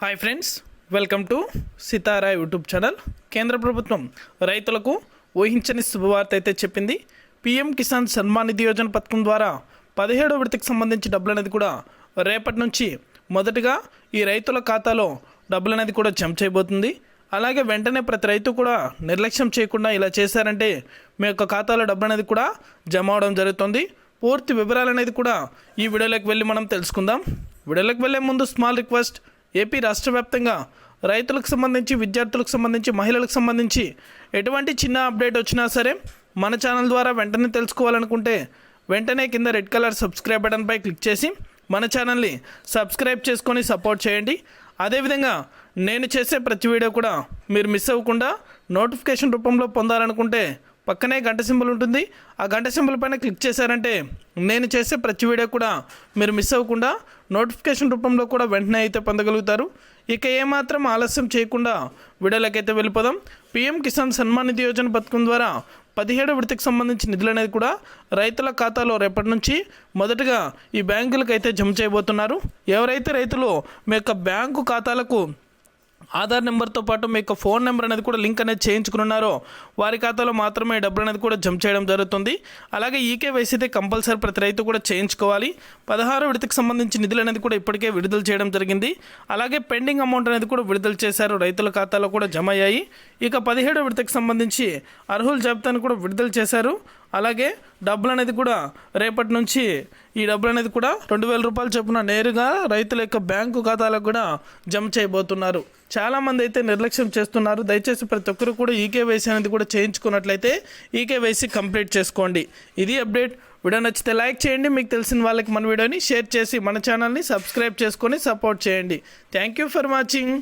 Hi friends welcome to Sitara YouTube channel కేంద్ర ప్రభుత్వం రైతులకు ఊహించని శుభవార్త అయితే చెప్పింది. పీఎం కిసాన్ సన్మాన్ నిధి యోజన పథకం ద్వారా పదిహేడో విడతకి సంబంధించి డబ్బులు అనేది కూడా రేపటి నుంచి మొదటగా ఈ రైతుల ఖాతాలో డబ్బులు అనేది కూడా జమ చేయబోతుంది. అలాగే వెంటనే ప్రతి రైతు కూడా నిర్లక్ష్యం చేయకుండా ఇలా చేశారంటే మీ యొక్క ఖాతాలో డబ్బు అనేది కూడా జమ అవడం జరుగుతుంది. పూర్తి వివరాలు అనేది కూడా ఈ వీడియోలోకి వెళ్ళి మనం తెలుసుకుందాం. వీడియోలోకి వెళ్ళే ముందు స్మాల్ రిక్వెస్ట్ ఏపీ రాష్ట్ర వ్యాప్తంగా రైతులకు సంబంధించి విద్యార్థులకు సంబంధించి మహిళలకు సంబంధించి ఎటువంటి చిన్న అప్డేట్ వచ్చినా సరే మన ఛానల్ ద్వారా వెంటనే తెలుసుకోవాలనుకుంటే వెంటనే కింద రెడ్ కలర్ సబ్స్క్రైబ్ బటన్పై క్లిక్ చేసి మన ఛానల్ని సబ్స్క్రైబ్ చేసుకొని సపోర్ట్ చేయండి. అదేవిధంగా నేను చేసే ప్రతి వీడియో కూడా మీరు మిస్ అవ్వకుండా నోటిఫికేషన్ రూపంలో పొందాలనుకుంటే పక్కనే గంట సింబల్ ఉంటుంది. ఆ గంట సింబల్ పైన క్లిక్ చేశారంటే నేను చేసే ప్రతి వీడియో కూడా మీరు మిస్ అవ్వకుండా నోటిఫికేషన్ రూపంలో కూడా వెంటనే అయితే పొందగలుగుతారు. ఇక ఏమాత్రం ఆలస్యం చేయకుండా వీడియోలకైతే వెళ్ళిపోదాం. పీఎం కిసాన్ సన్మాన్ నిధి యోజన పథకం ద్వారా పదిహేడు విడతకు సంబంధించిన నిధులు అనేది కూడా రైతుల ఖాతాలో రేపటి నుంచి మొదటగా ఈ బ్యాంకులకు అయితే జమ చేయబోతున్నారు. ఎవరైతే రైతులు మీ యొక్క బ్యాంకు ఖాతాలకు ఆధార్ నెంబర్తో పాటు మీ యొక్క ఫోన్ నెంబర్ అనేది కూడా లింక్ అనేది చేయించుకున్నారో వారి ఖాతాలో మాత్రమే డబ్బులు అనేది కూడా జమ చేయడం జరుగుతుంది. అలాగే ఈకే అయితే కంపల్సరీ ప్రతి రైతు కూడా చేయించుకోవాలి. పదహారు విడతకు సంబంధించి నిధులు అనేది కూడా ఇప్పటికే విడుదల చేయడం జరిగింది. అలాగే పెండింగ్ అమౌంట్ అనేది కూడా విడుదల చేశారు. రైతుల ఖాతాలో కూడా జమ అయ్యాయి. ఇక పదిహేడు విడతకు సంబంధించి అర్హుల జాబితాను కూడా విడుదల చేశారు. అలాగే డబ్బులు అనేది కూడా రేపటి నుంచి ఈ డబ్బులు అనేది కూడా రెండు వేల రూపాయలు చొప్పున నేరుగా రైతుల యొక్క బ్యాంకు ఖాతాలకు కూడా జమ చేయబోతున్నారు. చాలామంది అయితే నిర్లక్ష్యం చేస్తున్నారు. దయచేసి ప్రతి ఒక్కరు కూడా ఈకేవైసీ అనేది కూడా చేయించుకున్నట్లయితే ఈకేవైసీ కంప్లీట్ చేసుకోండి. ఇది అప్డేట్. వీడియో నచ్చితే లైక్ చేయండి. మీకు తెలిసిన వాళ్ళకి మన వీడియోని షేర్ చేసి మన ఛానల్ని సబ్స్క్రైబ్ చేసుకొని సపోర్ట్ చేయండి. Thank you for watching.